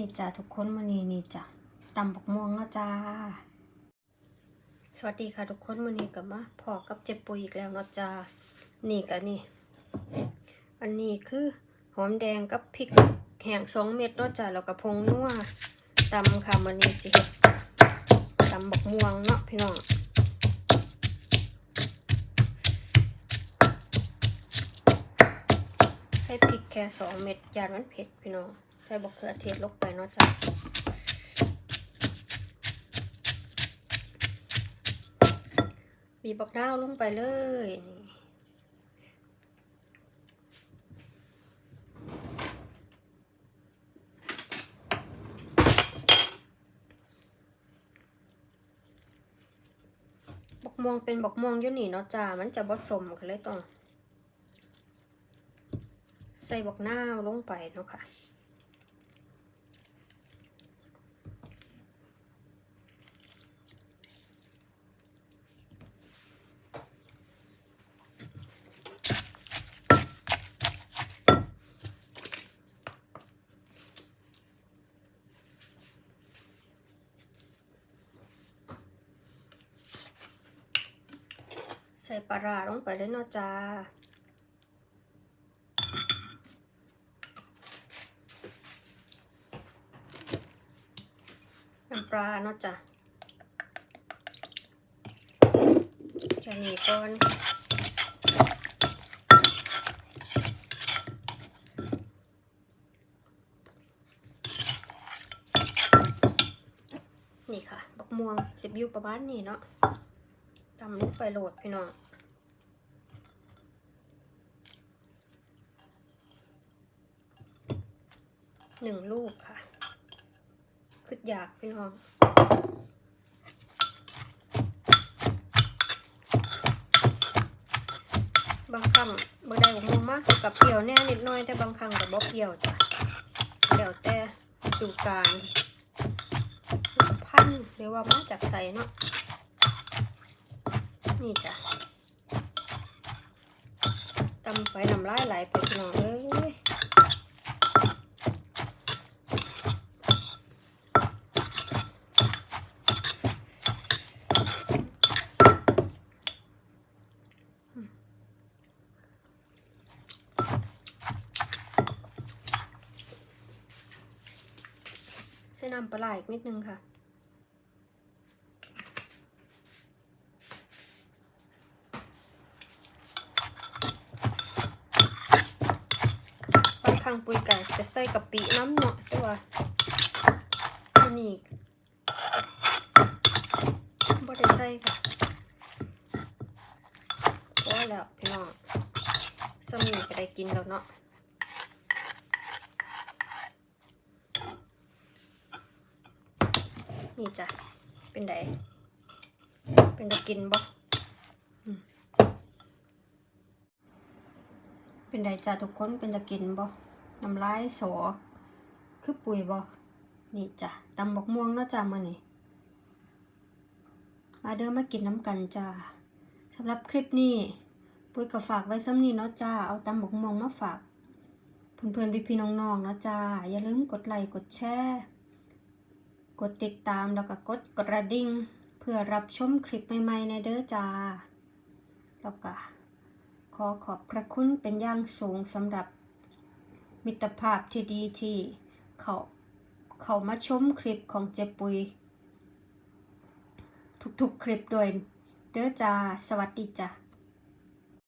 นี่จ้ะทุกคนมื้อนี้นี่จ้ะตำบักม่วงเนาะจ้า สวัสดีค่ะทุกคนมื้อนี้ก็มาพอกับเจ็บปุยอีกแล้วเนาะจ้านี่ก็นี่ อันนี้คือหอมแดงกับพริกแห้งสองเม็ดเนาะจ้าแล้วก็พงนัวตำค่ะมื้อนี้สิตำบักม่วงเนาะพี่น้องใส่พริกแค่สองเม็ดยานมันเผ็ดพี่น้อง ใส่บักเขือเทศลงไปเนาะจ้ะบีบักนาวลงไปเลยบักม่วงเป็นบักม่วงอยู่นี่เนาะจ้า มันจะผสมกันเลยต้อง ใส่บักนาวลงไปเนาะค่ะ ใส่ปลาร้าลงไปเลยเนาะจ้าน้ำปลาเนาะจ้ะจะหนีก่อนนี่ค่ะ บักม่วงสิบยูประมาณนี้เนาะ ตำลงไปโหลดพี่น้องหนึ่งลูกค่ะคืออยากพี่น้องบางครั้งบางได้ผมมากกับเปรี้ยวแน่นิดหน้อยแต่บางครั้งกับบ่เปรี้ยวจ้ะเดี๋ยวแต่ดูการพันหรือว่ามาจากใส่เนาะ นี่จ้ะตำไปน้ำลายไหลไปพี่น้องเอ้ยใช้น้ำปลาไหลอีกนิดนึงค่ะ บางครั้งปุยไก่จะใส่กะปิน้ำเนาะต่ว่าอันนี้บ่ได้ใส่ค่ะพอแล้วพี่น้องสมีก็ได้กินแล้วเนาะนี่จ้ะ เป็นไดเป็นจะกินบ่อืมเป็นไดจ้ะทุกคนเป็นจะกินบ่ น้ำลายสอคือปุ๋ยบ่นี่จ้ะตำบักม่วงเนาะจ้ะมื้อนี้มาเด้อมากินน้ำกันจ้าสำหรับคลิปนี้ ปุ้ยก็ฝากไว้ซ้ำนี้เนาะจ้า เอาตำบักม่วงมาฝาก เพื่อนๆพี่ๆน้องๆเนาะจ้า อย่าลืมกดไลค์กดแชร์กดติดตามแล้วก็กดกระดิ่ง เพื่อรับชมคลิปใหม่ๆในเด้อจ้า แล้วก็ขอขอบพระคุณเป็นอย่างสูงสำหรับ มิตรภาพที่ดีที่เขาเขามาชมคลิปของเจปุย ทุกๆคลิปด้วยเด้อจ้าสวัสดีจ้า